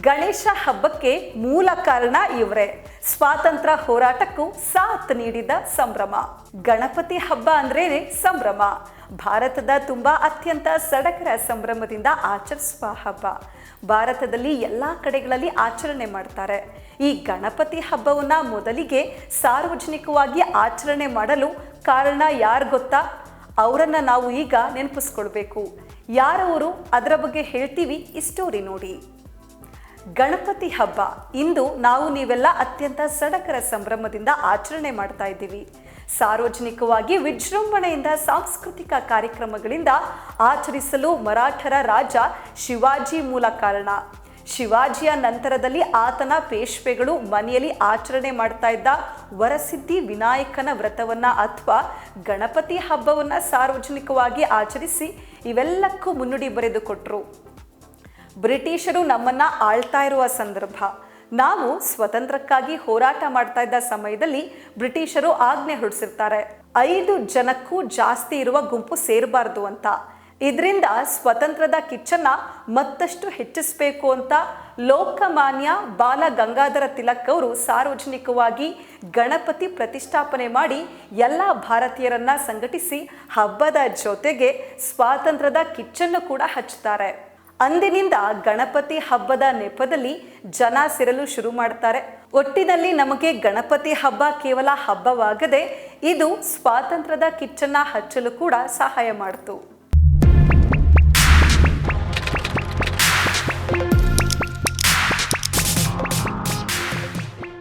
ಗಣೇಶ ಹಬ್ಬಕ್ಕೆ ಮೂಲ ಕಾರಣ ಇವರೇ. ಸ್ವಾತಂತ್ರ್ಯ ಹೋರಾಟಕ್ಕೂ ಸಾಥ್ ನೀಡಿದ ಸಂಭ್ರಮ. ಗಣಪತಿ ಹಬ್ಬ ಅಂದ್ರೇನೆ ಸಂಭ್ರಮ. ಭಾರತದ ತುಂಬಾ ಅತ್ಯಂತ ಸಡಗರ ಸಂಭ್ರಮದಿಂದ ಆಚರಿಸುವ ಹಬ್ಬ. ಭಾರತದಲ್ಲಿ ಎಲ್ಲ ಕಡೆಗಳಲ್ಲಿ ಆಚರಣೆ ಮಾಡ್ತಾರೆ. ಈ ಗಣಪತಿ ಹಬ್ಬವನ್ನ ಮೊದಲಿಗೆ ಸಾರ್ವಜನಿಕವಾಗಿ ಆಚರಣೆ ಮಾಡಲು ಕಾರಣ ಯಾರು ಗೊತ್ತಾ? ಅವರನ್ನ ನಾವು ಈಗ ನೆನಪಿಸ್ಕೊಳ್ಬೇಕು. ಯಾರವರು? ಅದರ ಬಗ್ಗೆ ಹೇಳ್ತೀವಿ ಈ ಸ್ಟೋರಿ ನೋಡಿ. ಗಣಪತಿ ಹಬ್ಬ. ಇಂದು ನಾವು ನೀವೆಲ್ಲ ಅತ್ಯಂತ ಸಡಕರ ಸಂಭ್ರಮದಿಂದ ಆಚರಣೆ ಮಾಡ್ತಾ ಇದ್ದೀವಿ. ಸಾರ್ವಜನಿಕವಾಗಿ ವಿಜೃಂಭಣೆಯಿಂದ ಸಾಂಸ್ಕೃತಿಕ ಕಾರ್ಯಕ್ರಮಗಳಿಂದ ಆಚರಿಸಲು ಮರಾಠರ ರಾಜ ಶಿವಾಜಿ ಮೂಲ ಕಾರಣ. ಶಿವಾಜಿಯ ನಂತರದಲ್ಲಿ ಆತನ ಪೇಶ್ವೆಗಳು ಮನೆಯಲ್ಲಿ ಆಚರಣೆ ಮಾಡ್ತಾ ಇದ್ದ ವರಸಿದ್ಧಿ ವಿನಾಯಕನ ವ್ರತವನ್ನ ಅಥವಾ ಗಣಪತಿ ಹಬ್ಬವನ್ನ ಸಾರ್ವಜನಿಕವಾಗಿ ಆಚರಿಸಿ ಇವೆಲ್ಲಕ್ಕೂ ಮುನ್ನುಡಿ ಬರೆದುಕೊಟ್ರು ಬ್ರಿಟಿಷರು ನಮ್ಮನ್ನ ಆಳ್ತಾ ಇರುವ ಸಂದರ್ಭ. ನಾವು ಸ್ವತಂತ್ರಕ್ಕಾಗಿ ಹೋರಾಟ ಮಾಡ್ತಾ ಇದ್ದ ಸಮಯದಲ್ಲಿ ಬ್ರಿಟಿಷರು ಆಜ್ಞೆ ಹೊರಡಿಸಿರ್ತಾರೆ. ಐದು ಜನಕ್ಕೂ ಜಾಸ್ತಿ ಇರುವ ಗುಂಪು ಸೇರಬಾರ್ದು ಅಂತ. ಇದರಿಂದ ಸ್ವತಂತ್ರದ ಕಿಚ್ಚನ್ನ ಮತ್ತಷ್ಟು ಹೆಚ್ಚಿಸಬೇಕು ಅಂತ ಲೋಕಮಾನ್ಯ ಬಾಲ ಗಂಗಾಧರ ತಿಲಕ್ ಅವರು ಸಾರ್ವಜನಿಕವಾಗಿ ಗಣಪತಿ ಪ್ರತಿಷ್ಠಾಪನೆ ಮಾಡಿ ಎಲ್ಲ ಭಾರತೀಯರನ್ನ ಸಂಘಟಿಸಿ ಹಬ್ಬದ ಜೊತೆಗೆ ಸ್ವಾತಂತ್ರ್ಯದ ಕಿಚ್ಚನ್ನು ಕೂಡ ಹಚ್ಚುತ್ತಾರೆ. ಅಂದಿನಿಂದ ಗಣಪತಿ ಹಬ್ಬದ ನೆಪದಲ್ಲಿ ಜನ ಸಿರಲು ಶುರು ಮಾಡ್ತಾರೆ ಒಟ್ಟಿನಲ್ಲಿ ನಮಗೆ ಗಣಪತಿ ಹಬ್ಬ ಕೇವಲ ಹಬ್ಬವಾಗದೆ ಇದು ಸ್ವಾತಂತ್ರ್ಯದ ಕಿಚ್ಚನ್ನ ಹಚ್ಚಲು ಕೂಡ ಸಹಾಯ ಮಾಡಿತು.